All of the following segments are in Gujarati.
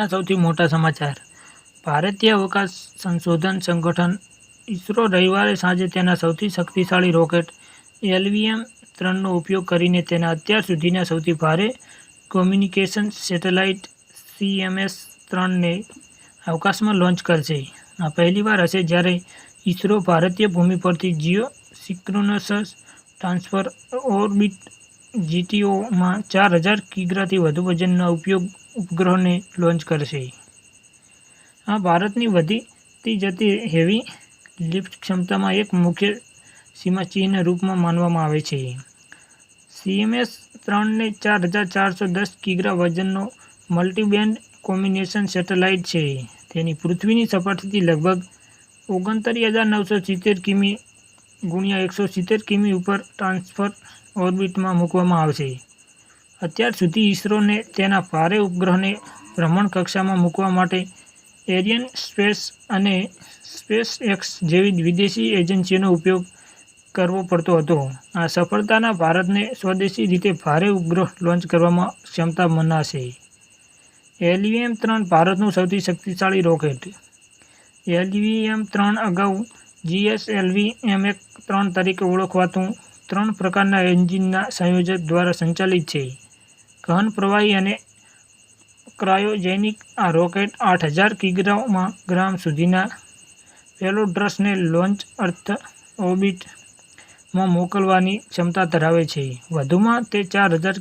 ના સૌથી મોટા સમાચાર. ભારતીય અવકાશ સંશોધન સંગઠન ઇસરો રવિવારે સાંજે તેના સૌથી શક્તિશાળી રોકેટ એલવીએમ ત્રણનો ઉપયોગ કરીને તેના અત્યાર સુધીના સૌથી ભારે કોમ્યુનિકેશન સેટેલાઇટ સીએમએસ ત્રણને અવકાશમાં લોન્ચ કરશે. આ પહેલીવાર હશે જ્યારે ઇસરો ભારતીય ભૂમિ પરથી જીઓ સિક્રોનસ ટ્રાન્સફર ઓર્બિટ જીટીઓમાં ચાર હજાર કિગ્રાથી વધુ વજનના ઉપયોગ ઉપગ્રહોને લોન્ચ કરશે. આ ભારતની વધતી જતી હેવી લિફ્ટ ક્ષમતામાં એક મુખ્ય સીમાચિહ્ન રૂપમાં માનવામાં આવે છે. સીએમએસ ત્રણને ચાર હજાર ચારસો દસ કિગ્રા વજનનો મલ્ટીબેન્ડ કોમ્બિનેશન સેટેલાઇટ છે. તેની પૃથ્વીની સપાટીથી લગભગ ઓગણતરી હજાર નવસો સિત્તેર કિમી ગુણ્યા એકસો સિત્તેર કિમી ઉપર ટ્રાન્સફર ઓર્બિટમાં મૂકવામાં આવશે. અત્યાર સુધી ઇસરોને તેના ભારે ઉપગ્રહને ભ્રમણ કક્ષામાં મૂકવા માટે એરિયન સ્પેસ અને સ્પેસ એક્સ જેવી વિદેશી એજન્સીઓનો ઉપયોગ કરવો પડતો હતો. આ સફળતાના ભારતને સ્વદેશી રીતે ભારે ઉપગ્રહ લોન્ચ કરવામાં ક્ષમતા મનાશે. એલવીએમ ત્રણ ભારતનું સૌથી શક્તિશાળી રોકેટ. એલવીએમ ત્રણ અગાઉ જીએસએલવી એમ એક ત્રણ તરીકે ઓળખવાતું ત્રણ પ્રકારના એન્જિનના સંયોજક દ્વારા સંચાલિત છે. ઘન પ્રવાહી અને ક્રાયોજેનિક આ રોકેટ આઠ હજાર કિગ્રામાં ગ્રામ સુધીના પેલોડ્રસને લોન્ચ અર્થ ઓર્બિટમાં મોકલવાની ક્ષમતા ધરાવે છે. વધુમાં તે ચાર હજાર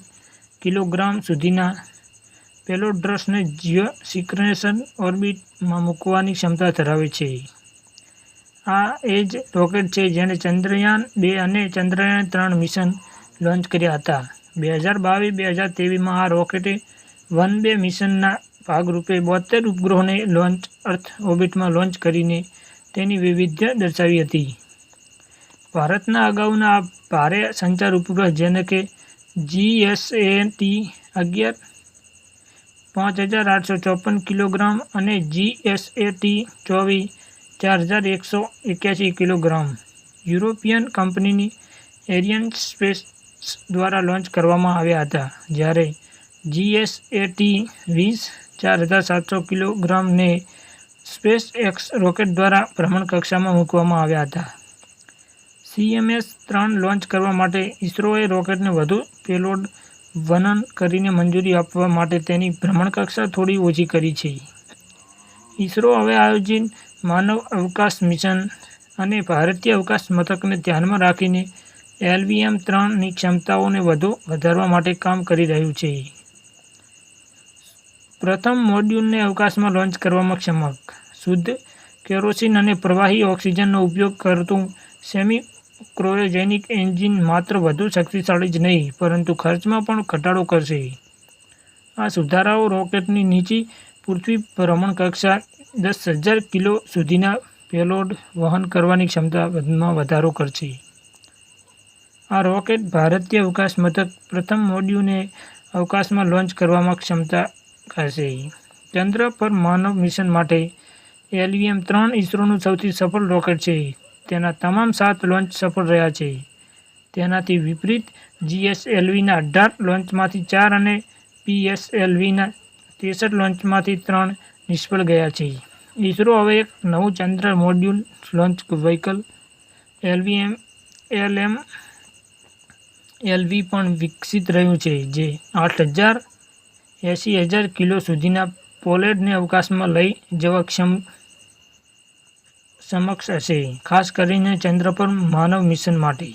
કિલોગ્રામ સુધીના પેલોડ્રસને જીઓ સિક્રેશન ઓર્બિટમાં મૂકવાની ક્ષમતા ધરાવે છે. આ એ જ રોકેટ છે જેણે ચંદ્રયાન બે અને ચંદ્રયાન ત્રણ મિશન લોન્ચ કર્યા હતા. બે હજાર બાવીસ, બે હજાર ત્રેવીસમાં આ રોકેટે વન બે મિશનના ભાગરૂપે બોતેર ઉપગ્રહોને લોન્ચ અર્થ ઓર્બિટમાં લોન્ચ કરીને તેની વૈવિધ્ય દર્શાવી હતી. ભારતના અગાઉના આ ભારે સંચાર ઉપગ્રહ જેને કે જીએસએટી અગિયાર પાંચ હજાર આઠસો ચોપન કિલોગ્રામ અને જીએસએટી ચોવીસ ચાર હજાર એકસો એક્યાસી કિલોગ્રામ યુરોપિયન કંપનીની એરિયન સ્પેસ દ્વારા લોન્ચ કરવામાં આવ્યા હતા, જ્યારે જીએસએટી વીસ ચાર હજાર સાતસો કિલોગ્રામને સ્પેસ એક્સ રોકેટ દ્વારા ભ્રમણકક્ષામાં મૂકવામાં આવ્યા હતા. સીએમએસ ત્રણ લોન્ચ કરવા માટે ઇસરોએ રોકેટને વધુ પેલોડ વનન કરીને મંજૂરી આપવા માટે તેની ભ્રમણકક્ષા થોડી ઓછી કરી છે. ઇસરો હવે આયોજિત માનવ અવકાશ મિશન અને ભારતીય અવકાશ મથકને ધ્યાનમાં રાખીને એલવીએમ ત્રણની ક્ષમતાઓને વધુ વધારવા માટે કામ કરી રહ્યું છે. પ્રથમ મોડ્યુલને અવકાશમાં લોન્ચ કરવામાં ક્ષમક શુદ્ધ કેરોસીન અને પ્રવાહી ઓક્સિજનનો ઉપયોગ કરતું સેમી ક્રોયોજેનિક એન્જિન માત્ર વધુ શક્તિશાળી જ નહીં, પરંતુ ખર્ચમાં પણ ઘટાડો કરશે. આ સુધારાઓ રોકેટની નીચી પૃથ્વી ભ્રમણકક્ષા દસ હજાર કિલો સુધીના પેલોડ વહન કરવાની ક્ષમતામાં વધારો કરશે. આ રોકેટ ભારતીય અવકાશ મથક પ્રથમ મોડ્યુને અવકાશમાં લોન્ચ કરવામાં ક્ષમતા કરશે ચંદ્ર પર માનવ મિશન માટે એલવીએમ ત્રણ ઇસરોનું સૌથી સફળ રોકેટ છે. તેના તમામ સાત લોન્ચ સફળ રહ્યા છે. તેનાથી વિપરીત, જીએસએલવીના અઢાર લોન્ચમાંથી ચાર અને પીએસએલવીના ત્રેસઠ લોન્ચમાંથી ત્રણ નિષ્ફળ ગયા છે. ઇસરો હવે એક નવું ચંદ્ર module launch vehicle LVM, LM, LV પણ વિકસિત રહ્યું છે, જે આઠ હજાર એંસી હજાર કિલો સુધીના પોલેડને અવકાશમાં લઈ જવા ક્ષમ સમક્ષ હશે, ખાસ કરીને ચંદ્ર પર માનવ મિશન માટે.